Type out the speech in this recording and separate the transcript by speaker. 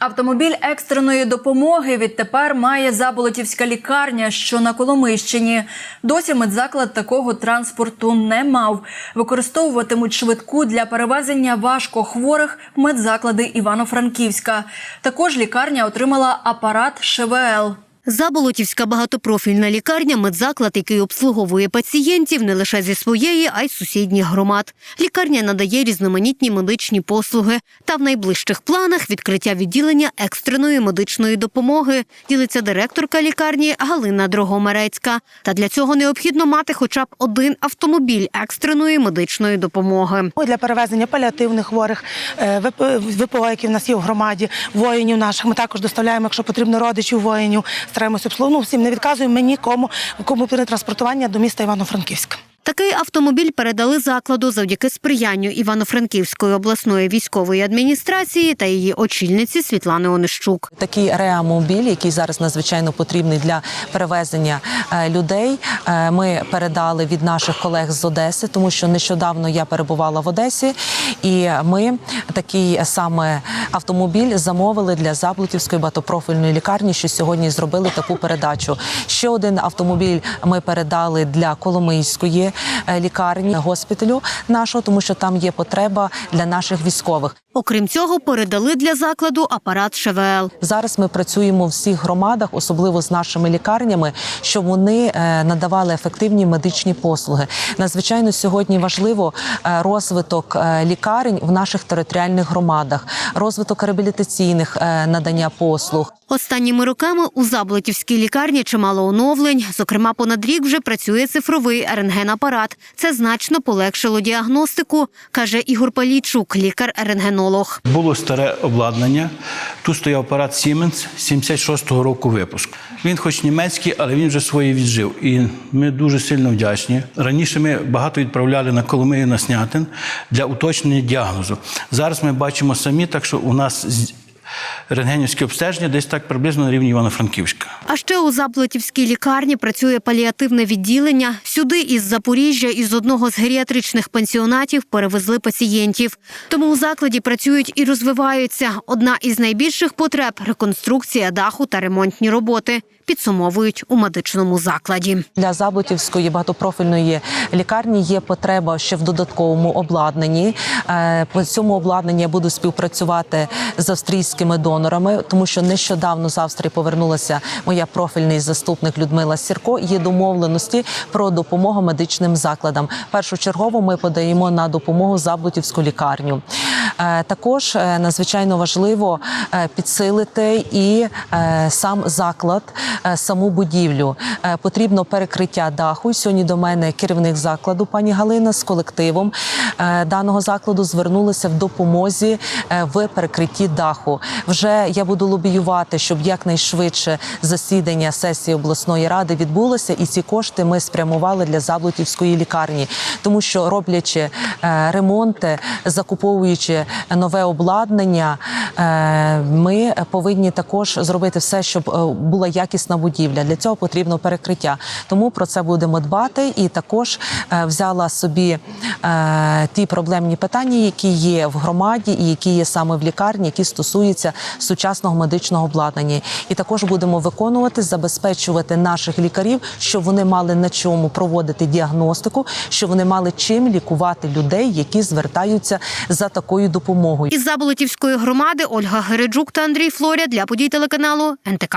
Speaker 1: Автомобіль екстреної допомоги відтепер має Заболотівська лікарня, що на Коломийщині. Досі медзаклад такого транспорту не мав. Використовуватимуть швидку для перевезення важкохворих медзаклади Івано-Франківська. Також лікарня отримала апарат ШВЛ.
Speaker 2: Заболотівська багатопрофільна лікарня медзаклад, який обслуговує пацієнтів не лише зі своєї, а й сусідніх громад. Лікарня надає різноманітні медичні послуги та в найближчих планах відкриття відділення екстреної медичної допомоги. Ділиться директорка лікарні Галина Дрогомерецька. Та для цього необхідно мати хоча б один автомобіль екстреної медичної допомоги.
Speaker 3: Для перевезення паліативних хворих, е, ВПО, які в нас є в громаді, воїнів наших. Ми також доставляємо, якщо потрібно, родичів воїнів. Стараємося обслуговувати. Всім не відказуємо нікому, кому потрібне транспортування до міста Івано-Франківська.
Speaker 2: Такий автомобіль передали закладу завдяки сприянню Івано-Франківської обласної військової адміністрації та її очільниці Світлани Онищук.
Speaker 4: Такий реамобіль, який зараз надзвичайно потрібний для перевезення е, людей. е, Ми передали від наших колег з Одеси, тому що нещодавно я перебувала в Одесі, і ми такий саме автомобіль замовили для Заблутівської багатопрофільної лікарні, що сьогодні зробили таку передачу. Ще один автомобіль ми передали для Коломийської е, лікарні госпіталю нашого, тому що там є потреба для наших військових.
Speaker 2: Окрім цього, передали для закладу апарат ШВЛ.
Speaker 4: Зараз ми працюємо в всіх громадах, особливо з нашими лікарнями, щоб вони е, надавали ефективні медичні послуги. Надзвичайно сьогодні важливо е, розвиток лікарень в наших територіальних громадах, розвиток реабілітаційних надання послуг.
Speaker 2: Останніми роками у Заблотівській лікарні чимало оновлень. Зокрема, понад рік вже працює цифровий рентген-апарат. Це значно полегшило діагностику, каже Ігор Палійчук, лікар-рентгенолог.
Speaker 5: Було старе обладнання. Тут стояв апарат Siemens 76-го року випуску. Він, хоч німецький, але він вже своє віджив. І ми дуже сильно вдячні. Раніше ми багато відправляли на Коломию на Снятин для уточнення діагнозу. Зараз ми бачимо самі, так що у нас рентгенівське обстеження десь так приблизно на рівні Івано-Франківська.
Speaker 2: А ще у Заблотівській лікарні працює паліативне відділення. Сюди із Запоріжжя із одного з геріатричних пансіонатів перевезли пацієнтів. Тому у закладі працюють і розвиваються. Одна із найбільших потреб реконструкція даху та ремонтні роботи. Підсумовують у медичному закладі.
Speaker 4: Для Заблутівської багатопрофільної лікарні є потреба ще в додатковому обладнанні. Е, По цьому обладнанні я буду співпрацювати з австрійськими донорами, тому що нещодавно з Австрії повернулася моя профільний заступник Людмила Сірко. Є домовленості про допомогу медичним закладам. Першочергово ми подаємо на допомогу Заблутівську лікарню. Е, Також е, надзвичайно важливо е, підсилити і сам заклад, саму будівлю. Потрібно перекриття даху. Сьогодні до мене керівник закладу, пані Галина, з колективом даного закладу звернулися в допомозі в перекритті даху. Вже я буду лобіювати, щоб якнайшвидше засідання сесії обласної ради відбулося, і ці кошти ми спрямували для Заблутівської лікарні, тому що роблячи ремонти, закуповуючи нове обладнання, ми повинні також зробити все, щоб е, була якісна будівля. Для цього потрібно перекриття. Тому про це будемо дбати. І також е, взяла собі е, ті проблемні питання, які є в громаді, і які є саме в лікарні, які стосуються сучасного медичного обладнання. І також будемо виконувати, забезпечувати наших лікарів, щоб вони мали на чому проводити діагностику, щоб вони мали чим лікувати людей, які звертаються за такою допомогою.
Speaker 2: Із Заболотівської громади Ольга Гереджук та Андрій Флоря для подій телеканалу НТК.